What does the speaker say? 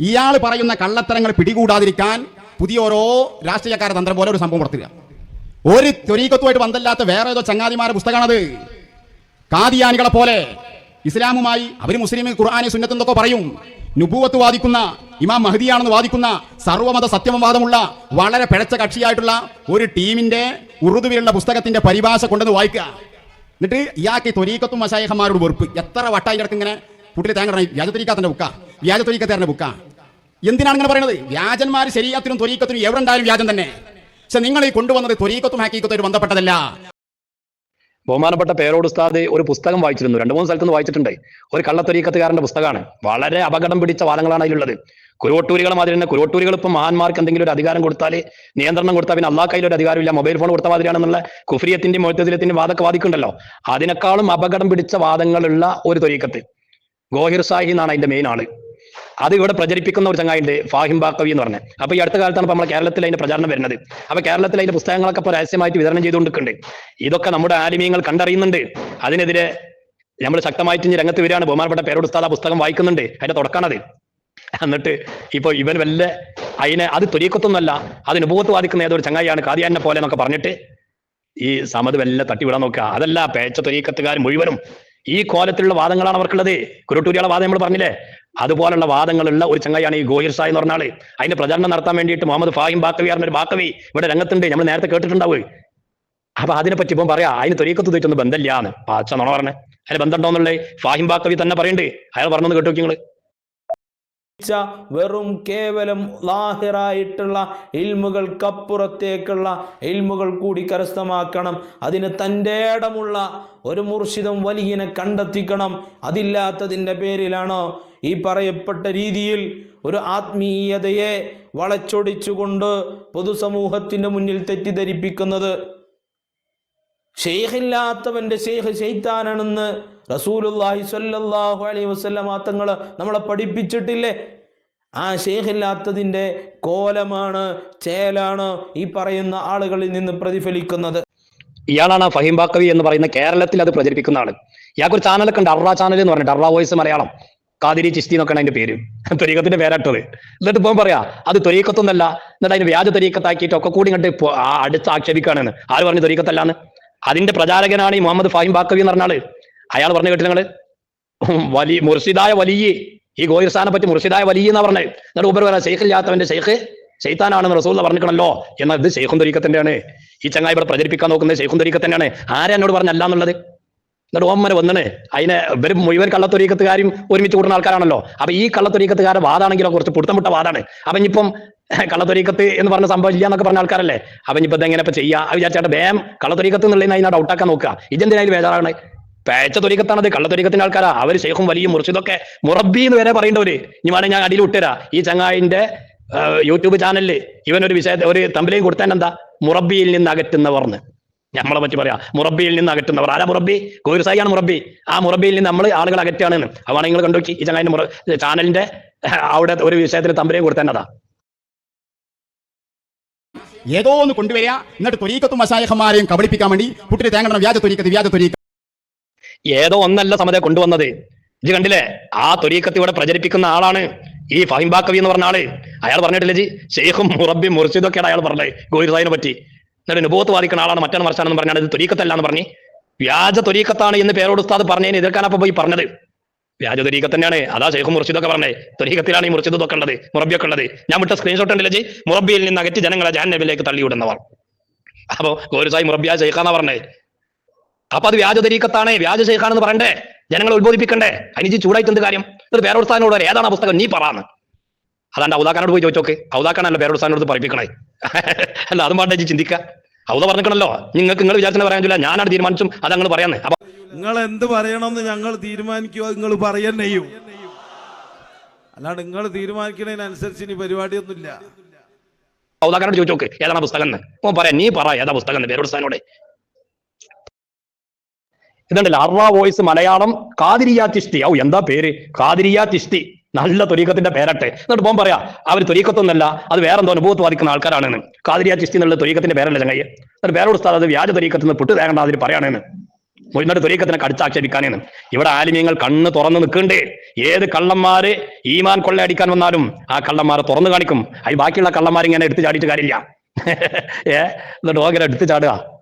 ഇയാൾ പറയുന്ന കള്ളത്തരങ്ങൾ പിടികൂടാതിരിക്കാൻ പുതിയ ഓരോ രാഷ്ട്രീയക്കാര തന്ത്രം പോലെ ഒരു സംഭവം പുറത്തുക ഒരു ത്വരീക്കത്തുമായിട്ട് ബന്ധമില്ലാത്ത വേറെ ഏതോ ചങ്ങാതിമാരുടെ പുസ്തകമാണത്. കാദിയാനികളെ പോലെ ഇസ്ലാമുമായി അവർ മുസ്ലിം ഖുർആാനെ സുന്നത്തെന്നൊക്കെ പറയും. നുബൂവത്ത് വാദിക്കുന്ന ഇമാം മഹദിയാണെന്ന് വാദിക്കുന്ന സർവമത സത്യമവാദമുള്ള വളരെ പിഴച്ച കക്ഷിയായിട്ടുള്ള ഒരു ടീമിന്റെ ഉറുദുവിലുള്ള പുസ്തകത്തിന്റെ പരിഭാഷ കൊണ്ടുവന്ന് വായിക്കുക. എന്നിട്ട് ഇയാൾക്ക് ഈ ത്വരീക്കത്തും മശായഹന്മാരോട് വെറുപ്പ്. എത്ര വട്ടായി കിടക്കിങ്ങനെ കുട്ടിയിൽ തേങ്ങ വ്യാജ ത്വരീക്കാത്തിന്റെ ബുക്കാ വ്യാജ ത്വരീക്കത്തേറിന്റെ ബുക്കാ. എന്തിനാണ് ഇങ്ങനെ പറയുന്നത് വ്യാജന്മാർ ശരീരത്തിനും തൊരീക്കത്തിനും എവിടെ ഉണ്ടായാലും വ്യാജം തന്നെ. പക്ഷെ നിങ്ങൾ ഈ കൊണ്ടുവന്നത് ത്വരീക്കത്തും ഹാക്കീക്കത്തുമായിട്ട് ബന്ധപ്പെട്ടതല്ല. ബഹുമാനപ്പെട്ട പേരോട് ഉസ്താദ് ഒരു പുസ്തകം വായിച്ചിരുന്നു. രണ്ട് മൂന്ന് സ്ഥലത്ത് നിന്ന് വായിച്ചിട്ടുണ്ട്. ഒരു കള്ളത്തൊരീക്കത്തുകാരന്റെ പുസ്തകമാണ്. വളരെ അപകടം പിടിച്ച വാദങ്ങളാണ് അതിലുള്ളത്. കുരുവട്ടൂരികളെ മാതിരി തന്നെ കുരുവട്ടൂരികൾ ഇപ്പം മഹാന്മാർക്ക് എന്തെങ്കിലും ഒരു അധികാരം കൊടുത്താൽ നിയന്ത്രണം കൊടുത്താൽ പിന്നെ അള്ളാഹ് കയ്യിലൊരു ഒരു അധികാരമില്ല. മൊബൈൽ ഫോൺ കൊടുത്ത മാതിരിയാണെന്നുള്ള കുഫ്രിയത്തിന്റെ മൊത്തത്തിലത്തിന്റെ വാദമൊക്കെ വാദിക്കുണ്ടല്ലോ അതിനേക്കാളും അപകടം പിടിച്ച വാദങ്ങളുള്ള ഒരു തൊരീക്കത്ത് ഗോഹിർ സാഹി എന്നാണ് അതിന്റെ മെയിൻ ആൾ. അത് ഇവിടെ പ്രചരിപ്പിക്കുന്ന ഒരു ചങ്ങായിണ്ട് ഫാഹിം ബാക്കവി എന്ന് പറഞ്ഞത് അപ്പൊ ഈ അടുത്ത കാലത്താണ് നമ്മുടെ കേരളത്തിൽ അതിന്റെ പ്രചാരണം വരുന്നത്. അപ്പൊ കേരളത്തിൽ അതിന്റെ പുസ്തകങ്ങളൊക്കെ ഇപ്പോൾ രഹസ്യമായിട്ട് വിതരണം ചെയ്തുകൊണ്ടിരിക്കുന്നുണ്ട്. ഇതൊക്കെ നമ്മുടെ ആലിമീങ്ങൾ കണ്ടറിയുന്നുണ്ട്. അതിനെതിരെ നമ്മൾ ശക്തമായിട്ട് ഇനി രംഗത്ത് വരികയാണ്. ബഹുമാനപ്പെട്ട പേരോട് പുസ്തകം വായിക്കുന്നുണ്ട്. അതിന്റെ തുടക്കമാണത്. എന്നിട്ട് ഇപ്പൊ ഇവൻ വല്ല അതിനെ അത് തൊരീക്കത്തൊന്നുമല്ല അതിന് ഉപകത്ത് വാദിക്കുന്ന ഏതൊരു ചങ്ങായിയാണ് കാതിയാനെ പോലെ എന്നൊക്കെ പറഞ്ഞിട്ട് ഈ സമത് വല്ല തട്ടിവിടാൻ നോക്കുക. അതല്ല പേച്ച തൊരീക്കത്തുകാർ മുഴുവനും ഈ കോലത്തിലുള്ള വാദങ്ങളാണ് അവർക്കുള്ളത്. കുരുട്ടൂരിയുടെ വാദം നമ്മൾ പറഞ്ഞില്ലേ? അതുപോലുള്ള വാദങ്ങളുള്ള ഒരു ചങ്ങായിയാണ് ഈ ഗോഹിർ സായി എന്ന് പറഞ്ഞ ആൾ. അതിന്റെ പ്രചരണം നടത്താൻ വേണ്ടിയിട്ട് മുഹമ്മദ് ഫാഹിം ബാക്കവി പറഞ്ഞ ഒരു ബാക്കവി ഇവിടെ രംഗത്തുണ്ട്. നമ്മൾ നേരത്തെ കേട്ടിട്ടുണ്ടാവുക അപ്പൊ അതിനെപ്പറ്റി ഇപ്പം പറയാ അതിന് തൊരീക്കത്ത് തെറ്റൊന്നും ബന്ധമില്ലാന്ന്. പാച്ച നുണ പറഞ്ഞേ. അതിന് ബന്ധമുണ്ടോന്നുള്ളത് ഫാഹിം ബാക്കവി തന്നെ പറയുന്നുണ്ട് അയാൾ പറഞ്ഞൊന്ന് കേട്ടു ച്ച വെറും കേവലം ലാഹിറായിട്ടുള്ള ഇൽമുകൾക്കപ്പുറത്തേക്കുള്ള ഇൽമുകൾ കൂടി കരസ്ഥമാക്കണം. അതിന് തന്റെ ഇടമുള്ള ഒരു മുർഷിദം വലിയനെ കണ്ടെത്തിക്കണം. അതില്ലാത്തതിന്റെ പേരിലാണോ ഈ പറയപ്പെട്ട രീതിയിൽ ഒരു ആത്മീയതയെ വളച്ചൊടിച്ചുകൊണ്ട് പൊതുസമൂഹത്തിന്റെ മുന്നിൽ തെറ്റിദ്ധരിപ്പിക്കുന്നത്. ഷെയ്ഖില്ലാത്തവന്റെ ഷെയ്ഖ് ഷെയ്ത്താനാണെന്ന് റസൂലുല്ലാഹി സ്വല്ലല്ലാഹു അലൈഹി വസല്ലമ തങ്ങൾ നമ്മളെ പഠിപ്പിച്ചിട്ടില്ലേ? ആ ഷെയ്ഖില്ലാത്തതിന്റെ കോലമാണ് ചേലാണ് ഈ പറയുന്ന ആളുകളിൽ നിന്ന് പ്രതിഫലിക്കുന്നത്. ഇയാളാണ് ഫഹീം ബാക്കവി എന്ന് പറയുന്ന കേരളത്തിൽ അത് പ്രചരിപ്പിക്കുന്ന ആൾ. ഇയാൾക്കൊരു ചാനലൊക്കെ ഉണ്ട് അർറ ചാനൽ എന്ന് പറഞ്ഞിട്ട് അർറ വോയിസ് മലയാളം. കാതിരി ചിസ്തി എന്നൊക്കെയാണ് അതിന്റെ പേര്. തൊരീക്കത്തിന്റെ പേരാട്ടത്. എന്നിട്ട് ഇപ്പം പറയാ അത് തൊരീക്കത്തൊന്നല്ല എന്നിട്ട് അതിന് വ്യാജ തൊരീക്കത്താക്കിയിട്ട് ഒക്കെ കൂടി ഇങ്ങോട്ട് അടുത്ത് ആക്ഷേപിക്കുകയാണെന്ന്. ആര് പറഞ്ഞു ത്വരീക്കത്തല്ലാന്ന് അതിന്റെ പ്രചാരകനാണ് ഈ മുഹമ്മദ് ഫാഹിം ബാക്കവി എന്ന് പറഞ്ഞ ആൾ അയാൾ പറഞ്ഞു കേട്ടു നിങ്ങൾ? വലിയ മുർഷിദായ വലിയ. ഈ ഗോയിർസാനെ പറ്റി മുർഷിദായ വലിയ എന്നാ പറഞ്ഞത് എന്നിട്ട് ഉപരി പറയാം ഷെയ്ഖ് ഇല്ലാത്തവന്റെ ഷെയ്ഖ് ഷെയ്ത്താനാണെന്ന് റസൂൽ പറഞ്ഞിക്കണല്ലോ. എന്നാൽ ഇത് ഷെയ്ഖും തൊരീക്കത്തിന്റെയാണ് ഈ ചങ്ങായി ഇവിടെ പ്രചരിപ്പിക്കാൻ നോക്കുന്നത് ഷെയ്ഖും തൊരീക്കത്തിന്റെയാണ് ആരാ എന്നോട് പറഞ്ഞല്ല എന്നുള്ളത്? എന്നിട്ട് ഓമ്മനെ വന്നണ് അതിനെ ഇവരും മുഴുവൻ കള്ളത്തൊരീക്കത്തുകാരും ഒരുമിച്ച് കൂടുന്ന ആൾക്കാരാണല്ലോ. അപ്പൊ ഈ കള്ളത്തൊരീക്കത്തുകാരുടെ വാദാണെങ്കിലോ കുറച്ച് പുടുത്തമുട്ട വാദാണ്. അപ്പൊ ഇനിയിപ്പം കള്ളത്തൊരീക്കത്ത് എന്ന് പറഞ്ഞ സംഭവം ഇല്ല എന്നൊക്കെ പറഞ്ഞ ആൾക്കാരല്ലേ? അവൻ ഇപ്പൊ ഇതെങ്ങനെ ഇപ്പൊ ചെയ്യാ? വിചാരിച്ചാട്ട് വേം കള്ളത്തൊരീക്കത്ത് എന്നുള്ളതിന് അതിനെ ഡൗട്ടാക്കാൻ നോക്കുക ഇതെന്തിനായി ഇത് ബേജാറാണ്. പേച്ച തൊരീക്കത്താണത്. കള്ളത്തൊരീക്കത്തിന്റെ ആൾക്കാരാ. അവർ ശേഖും വലിയ മുറിച്ചതൊക്കെ മുറബി എന്ന് വരെ പറയേണ്ടവര്. ഇനി വേണേ ഞാൻ അടിയിൽ വിട്ടുതരാ ഈ ചങ്ങായിന്റെ യൂട്യൂബ് ചാനലിൽ ഇവൻ ഒരു വിഷയ ഒരു തമ്പിലേയും കൊടുത്താൻ എന്താ? മുറബിയിൽ നിന്ന് അകറ്റുന്നവർന്ന്. നമ്മളെ പറ്റി പറയാ. മുറബിയിൽ നിന്ന് അകറ്റുന്നവർ. ആരാ മുറബി കോരുസായിയാണ് മുറബി ആ മുറബിയിൽ നിന്ന് നമ്മൾ ആളുകൾ അകറ്റാണെന്ന് അതാണ് നിങ്ങൾ കണ്ടു ഈ ചങ്ങായിന്റെ ചാനലിന്റെ അവിടെ ഒരു വിഷയത്തിൽ തമ്പിലേയും കൊടുത്താൻ അതാ. ഏതോ ഒന്ന് കൊണ്ടുവരിക. എന്നിട്ട് തൊരീക്കത്തും മസായഹന്മാരെയും കബളിപ്പിക്കാൻ വേണ്ടി കുട്ടിയിൽ തേങ്ങണം വ്യാജ ത്വരീക്കത്ത് വ്യാജ തൊരീക്ക ഏതോ ഒന്നല്ല സമതെ കൊണ്ടുവന്നത്. ജി കണ്ടില്ലേ? ആ തൊരീക്കത്ത് ഇവിടെ പ്രചരിപ്പിക്കുന്ന ആളാണ് ഈ ഫഹിം ബാക്കവി എന്ന് പറഞ്ഞ ആൾ. അയാൾ പറഞ്ഞിട്ടില്ലേ ജി? ഷെയ്ഖും മുറബി മുർഷിദൊക്കെയാണ് അയാൾ പറഞ്ഞത് ഗോയിർ സാഹിനെ പറ്റി. എന്നിട്ട് അനുഭവത്ത് വാദിക്കുന്ന ആളാണ് മറ്റാണ് മറിച്ചാണെന്ന് പറഞ്ഞാൽ ഇത് തൊരീക്കത്തല്ല എന്ന് പറഞ്ഞ്. വ്യാജ തൊരീക്കത്താണ് എന്ന് പേരോട് ഉസ്താദ് പറഞ്ഞതിന് എതിർക്കാനപ്പോ പോയി പറഞ്ഞത്. വ്യാജ തൊരീക്കത്ത് തന്നെയാണ് അതാ ഷെയ്ഖും മുർഷിദൊക്കെ പറഞ്ഞേ. തൊരീക്കത്തിലാണ് ഈ മുർഷിദൊക്കെ ഉള്ളത് മുറബിയൊക്കെ ഉള്ളത്. ഞാൻ വിട്ട സ്ക്രീൻഷോട്ട് ഉണ്ടല്ലേ മുറബിയിൽ നിന്ന് അകറ്റി ജനങ്ങളെ ജാഹ്നബിലേക്ക് തള്ളിവിടുന്നവർ. അപ്പൊ ഗോരുസായി സായി മുറബിയ ഷെയ്ഖാന്നാ പറഞ്ഞേ. അപ്പൊ അത് വ്യാജ തരീക്കത്താണ് വ്യാജ ശേഖാണെന്ന് പറയണ്ടേ? ജനങ്ങളെ ഉത്ബോധിപ്പിക്കണ്ടേ? അതിന് ചൂടായിട്ട് എന്ത് കാര്യം? ഇത് പേരോത്സാനോട് വരെ ഏതാണ് പുസ്തകം? നീ പറയാന്ന് അതാണ്ട് ഔദാക്കാനോട് പോയി ചോദിച്ചോക്ക്. ഔദാക്കാണല്ലോ പേരോത്സാനോട് പറയിപ്പിക്കണേ അല്ല അതും പാട്ടെ ഇജ്ജ് ചിന്തിക്ക. ഔദ പറഞ്ഞിക്കണല്ലോ. നിങ്ങൾക്ക് നിങ്ങൾ വിചാരിച്ചാൽ പറയാൻ ഞാൻ ഞാനാണ് തീരുമാനിച്ചും അത് പറയാന്ന്. അപ്പൊ നിങ്ങൾ എന്ത് പറയണമെന്ന് ഞങ്ങൾ തീരുമാനിക്കുക നിങ്ങൾ പറയന്നെയും. അല്ലാണ്ട് നിങ്ങൾ തീരുമാനിക്കുന്നതിനനുസരിച്ച് ഇനി പരിപാടിയൊന്നുമില്ല. ഉദാഹരണം ചോദിച്ചോക്ക് ഏതാണ് പുസ്തകം പറയാം നീ പറ ഏതാ പുസ്തകം എന്ന് സ്ഥാനോടെ ഇതുണ്ടല്ലോ വോയിസ് മലയാളം കാതിരിയ ചിസ്തി ഔ എന്താ പേര്? കാതിരിയ ചിസ്തി നല്ല തൊരീക്കത്തിന്റെ പേരട്ടെ. എന്നിട്ട് പോകാൻ പറയാ അവർ തുരീക്കത്തൊന്നല്ല അത് വേറെ എന്തോ അനുഭവത്ത് വാദിക്കുന്ന ആൾക്കാരാണെന്ന്. കാതിരിയ ചിസ്തി എന്നുള്ള തൊരീക്കത്തിന്റെ പേരല്ല ചങ്ങയ്യ എന്നിട്ട് വേറൊരു സ്ഥലം അത് വ്യാജ തൊരീക്കത്ത് നിന്ന് പുട്ട് തേങ്ങണ്ട അതിന് പറയാണെന്ന്. എന്നിട്ട് തുരീക്കത്തിനെ കടിച്ചാക്ഷേപിക്കാനാണ്. ഇവിടെ ആലിമ്യങ്ങൾ കണ്ണ് തുറന്ന് നിൽക്കണ്ടേ ഏത് കള്ളന്മാര് ഈമാൻ കൊള്ളയടിക്കാൻ വന്നാലും ആ കള്ളന്മാരെ തുറന്നു കാണിക്കും. അതിൽ ബാക്കിയുള്ള കള്ളന്മാർ ഇങ്ങനെ എടുത്തു ചാടിയിട്ട് കാര്യമില്ല. ഏ? എന്നിട്ട് ഓകെ എടുത്തു ചാടുക.